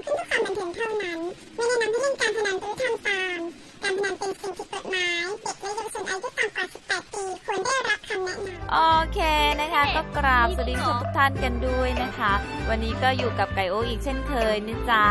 ำขึ้นเพื่อความบันเทิงเท่านั้น ไม่แนะนำให้เล่นการพนันหรือทำตาม นันเป็นสิ่งผิดกฎหมาย เด็กและเยาวชนอายุต่ำกว่า 18 ปี ควรได้รับคำแนะนำ โอเคนะคะ ก็กราบสวัสดีทุกท่านกันด้วยนะคะ วันนี้ก็อยู่กับไก่โออีกเช่นเคยนะจ๊ะ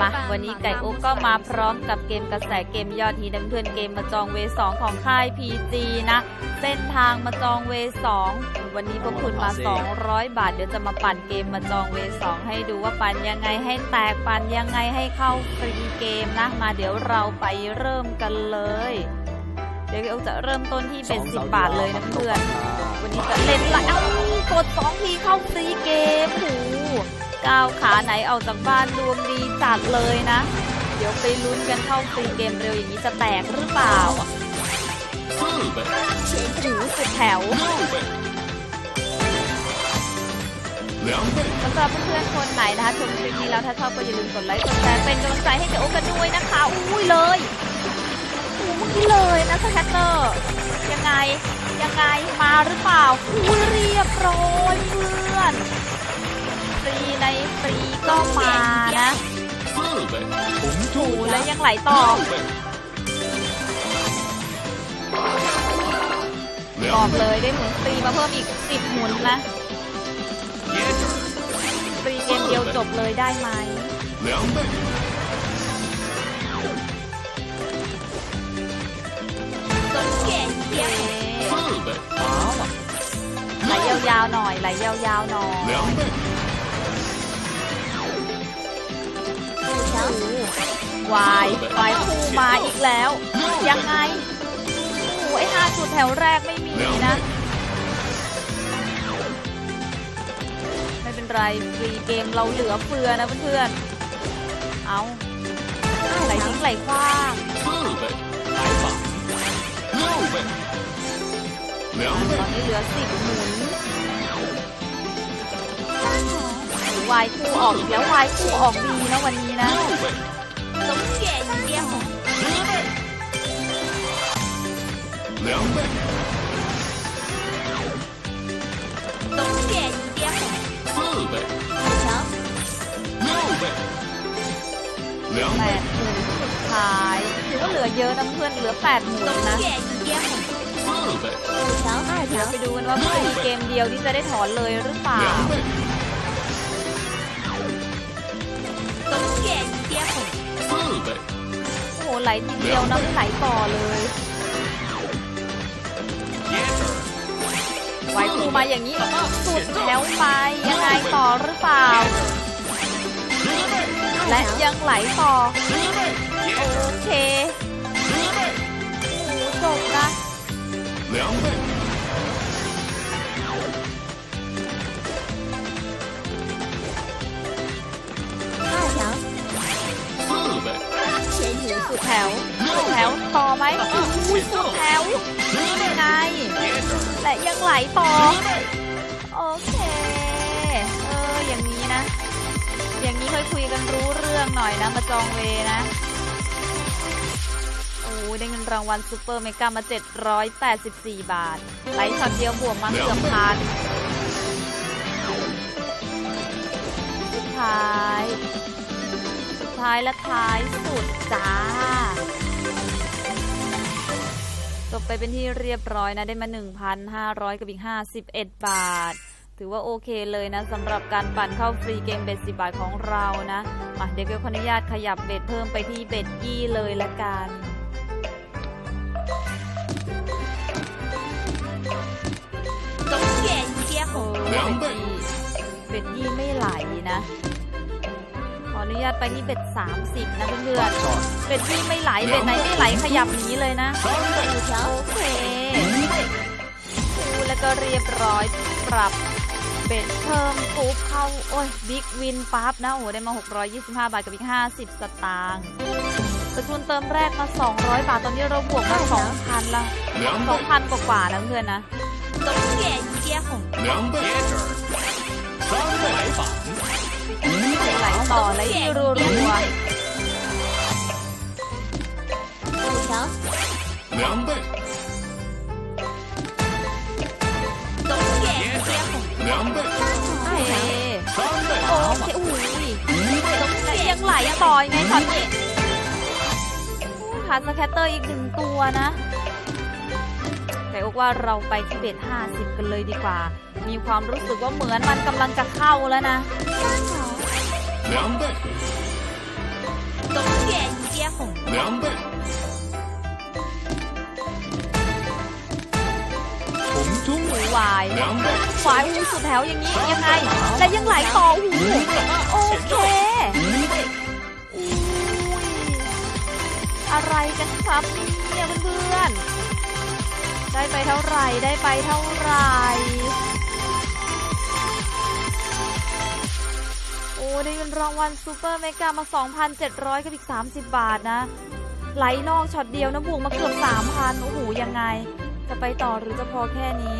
มาวันนี้ไก่โอก็มาพร้อมกับเกมกระแสเกมยอดฮิตเพื่อนๆเกมมาจองเวสองของค่าย PG นะ เส้นทางมาจองเวสองวันนี้พวกคุณมา 200 บาท เดี๋ยวจะมาปั่นเกมมาจองเวสองให้ดูว่าปั่นยังไงให้แตกปั่นยังไงให้เข้าฟรีเกมนะ มาเดี๋ยวเราไปเริ่มกันเลยเดี๋ยวเราจะเริ่มต้นที่เป็นสิบบาทเลยนะเพื่อน วันนี้จะเล่นละเอ้ากดสองทีเข้าฟรีเกมหูก้าวขาไหนออกจากบ้านรวมดีจัดเลยนะ เดี๋ยวไปลุ้นกันเข้าฟรีเกมเร็วอย่างนี้จะแตกหรือเปล่าจูสุดแถวสำหรับเพื่อนๆคนไหนนะคะชมคลิปนี้แล้วถ้าชอบก็อย่าลืมกดไลค์กดแชร์เป็นกำลังใจให้เจ้าโอกันด้วยนะคะ อุ้ยเลย เตอรแคเตอร์ยังไงยังไงมาหรือเปล่าอุ้เรียบร้อยเพื่อนฟรีในฟรีก็มานะโอ้แล้วยังไหลต่อบอกเลยได้หมุนตีมาเพิ่มอีกสิบหมุนนะตีเกมเดียวจบเลยได้ไหม ไหลยาวๆหน่อยไหลยาวๆหน่อยวายวายคู่มาอีกแล้ว ยังไงโอ้ยห้าจุดแถวแรกไม่มีนะ ไม่เป็นไรฟรีเกมเราเหลือเฟือนะเพื่อนเอาไหลทิ้งไหลคว้าง 倍、来吧，六倍、两 ต 倍 อนนี้เหลือสิบหมุนวายคู่ออกอีกแล้ววายคู่ออกดีนะวันนี้นะ 六倍、总选一点红。十倍、两倍、总选一点红。四倍、强。六倍、两 แป 倍、 ดหมุนสุด ท้ายถือว่าเหลือเยอะนะเพื่อนเหลือ8ปดหมุนนะเดี๋ยวไปดูกันว่าเพื่อนมีเกมเดียวที่จะได้ถอนเลยหรือเปล่าโอ้โหไหลทีเดียวนะไม่ไหลต่อเลยไหวตูมาอย่างนี้แล้วก็สุดแล้วไปยังไงต่อหรือเปล่า และยังไหลต่อ โอ 汁儿 เค 十倍、 โอ้โหจบนะ 两倍、 四倍、 สุดแถวสุดแถวต่อไหมอุ้ยสุดแถวยังไง 椰汁儿 และยังไหลต่อ 十倍、 โอเค เออ อย่างนี้นะ อย่างนี้ค่อยคุยกันรู้เรื่องหน่อยนะ มาจองเวนะ โอ้ย ได้เงินรางวัลซูเปอร์เมกามา 784 บาทไหลช็อตเดียวบวกมาเกือบพันสุดท้ายสุดท้ายและท้ายสุดจ้า จบไปเป็นที่เรียบร้อยนะได้มา 1,500 กับอีก 51 บาทถือว่าโอเคเลยนะสำหรับการปั่นเข้าฟรีเกมเบ็ดสิบาทของเรานะมาเดี๋ยวเกลขออนุญาตขยับเบ็ดเพิ่มไปที่เบ็ดยี่เลยละกัน นะ ขออนุญาตไปที่เบ็ด30 นะเพื่อนๆ เบ็ดยี่ไม่ไหล เบ็ดไหนไม่ไหลขยับหนีเลยนะ 三倍、 โอเค 五倍、 ดูแล้วก็เรียบร้อยปรับเบ็ดเพิ่มปุ๊บเข้า โอ้ย บิ๊กวินปั๊บนะ โอ้โห ได้มา 625 บาทกับอีก 50 สตางค์สกุลเติมแรกมา 200 บาท ตอนนี้เราบวกมา 2,000ละ 两倍、 2,000 กว่าๆนะเพื่อนนะ 两倍、椰汁儿三倍来吧，五倍 ไหลต่อไหลที่รัว 两倍、椰汁儿两倍、 ๆโอเค 三倍、 โอเคอุ้ย 五倍、 และยังไห ต่อยังไงช็อตนี้อุ้ยขาดสแคตเตอร์อีกหนึ่งตัวนะไก่อกว่าเราไปที่เบส50 กันเลยดีกว่า มีความรู้สึกว่าเหมือนมันกำลังจะเข้าแล้วนะ 两倍，东园接红两倍，红中 หูวาย 两倍， วายหูสุดแถวอย่างนี้ยังไง และยังไหลต่อหู 五倍， โอเค 五倍， อุ้ยอะไรกันครับเนี่ยเพื่อนๆ ได้ไปเท่าไหร่ ได้ไปเท่าไหร่ ได้เงินรางวัลซูเปอร์เมกามา 2,700 กับอีก 30 บาทนะ ไหลนอกช็อตเดียวนะบวกมาเกือบ 3,000 โอ้โห ยังไง จะไปต่อหรือจะพอแค่นี้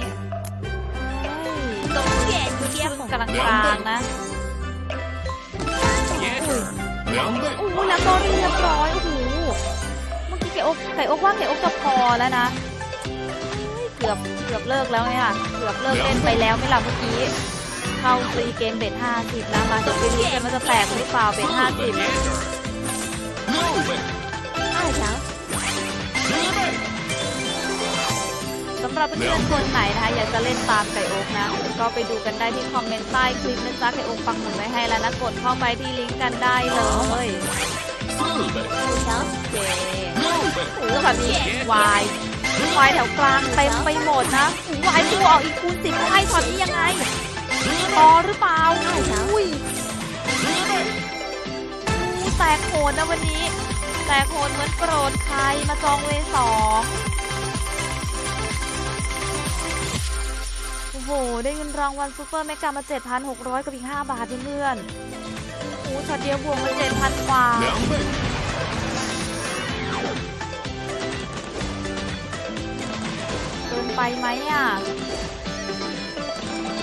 ต้องแเทียบกำลังกลางนะโอ้โหแล้วก็เรียบร้อยโอ้โหเมื่อกี้เก๋อกไก่อกว่าเก๋อกจะพอแล้วนะเกือบเกือบเลิกแล้วเนี่ยเกือบเลิกเล่นไปแล้วไม่หลับเมื่อกี้ เข้าฟรีเกมเบ็ด50 นะคะจะไปลุ้นกันว่จะแตกหรือเปล่าเบ็ด50อ้าจ้าสำหรับเพื่อนๆคนไหนนะคะอยากจะเล่นตามไก่โอ๊กนะ ก็ไปดูกันได้ที่คอมเมนต์ใต้คลิปนะจ๊ะไก่โอ๊กปังหนุดไว้ให้แล้วนะกดเข้าไปที่ลิงก์กันได้เลยโอเคโอ้แบบนี้วายวายแถวกลางเต็มไปหมดนะวายดูออกอีกคูณสิบให้ตอนนี้ยังไง อหรือเปล่าอุ้ยอู้แตกโหดนะวันนี้ แตกโหดเหมือนโกรธใครมาจองเวสองโอ้โห ได้เงินรางวัลซูเปอร์เมกามา 7,600 กับอีก 5 บาทเพื่อนโอ้โหช็อตเดียวบวกมา7,000 กว่า，เกินไปไหมอะ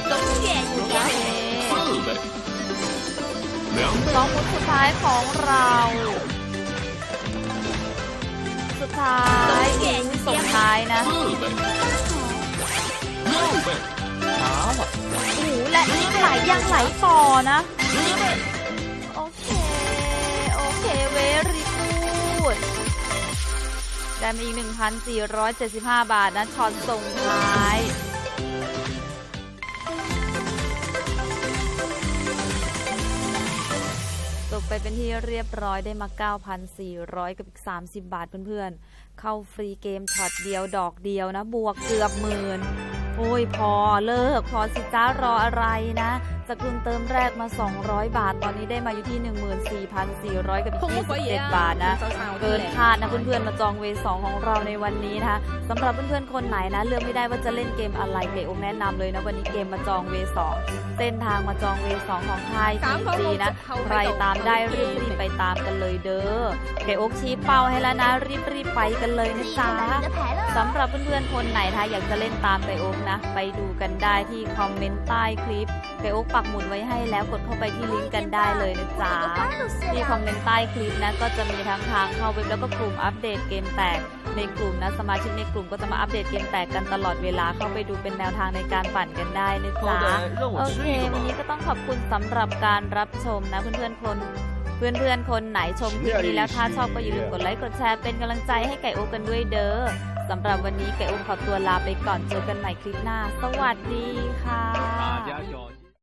กับเก่งนะซื่อเลยสองคนสุดท้ายของเรา สุดท้ายสุดท้ายนะโอ้และนี่ไหลยังไหลต่อนะ โอเค โอเคเวรีกูดได้มาอีก 1,475 บาทนะช็อตส่งท้าย ไปเป็นที่เรียบร้อยได้มา 9,400 กับอีก 30 บาทเพื่อนๆ เข้าฟรีเกมช็อตเดียวดอกเดียวนะ บวกเกือบหมื่น โอ้ยพอเลิก พอสิจ้ารออะไรนะ จากคุณเติมแรกมา 200 บาท ตอนนี้ได้มาอยู่ที่ 14,400 กับ27บาทนะ เกินคาดนะเพื่อนๆ มาจองเวสองของเราในวันนี้นะคะสำหรับเพื่อนๆ คนไหนนะ เลือกไม่ได้ว่าจะเล่นเกมอะไรเพย์อมแนะนำเลยนะ วันนี้เกมมาจองเวสองเส้นทางมาจองเวสองของไทยจีนะ ใครตามได้รีบๆไปตามกันเลยเด้อเพย์อกชี้เป้าให้แล้วนะ รีบๆไปกันเลยนะจ๊ะสำหรับเพื่อนๆ คนไหนทะอยากจะเล่นตามไปโอ๊กนะ ไปดูกันได้ที่คอมเมนต์ใต้คลิปเพย์อกปักหมุดไว้ให้แล้วกดเข้าไปที่ลิงก์กันได้เลยนะจ๊ะที่คอมเมนต์ใต้คลิปนะก็จะมีทั้งทางเข้าเว็บแล้วก็กลุ่มอัปเดตเกมแตกในกลุ่มนะสมาชิกในกลุ่มก็จะมาอัปเดตเกมแตกกันตลอดเวลาเข้าไปดูเป็นแนวทางในการปั่นกันได้นะจ๊ะโอเควันนี้ก็ต้องขอบคุณสำหรับการรับชมนะเพื่อนๆคนเพื่อนๆ คนไหนชมคลิปนี้แล้วถ้าชอบก็อย่าลืมกดไลค์กดแชร์เป็นกำลังใจให้ไก่โอกันด้วยเด้อสำหรับวันนี้ไก่โอขอตัวลาไปก่อนเจอกันใหม่คลิปหน้า สวัสดีค่ะ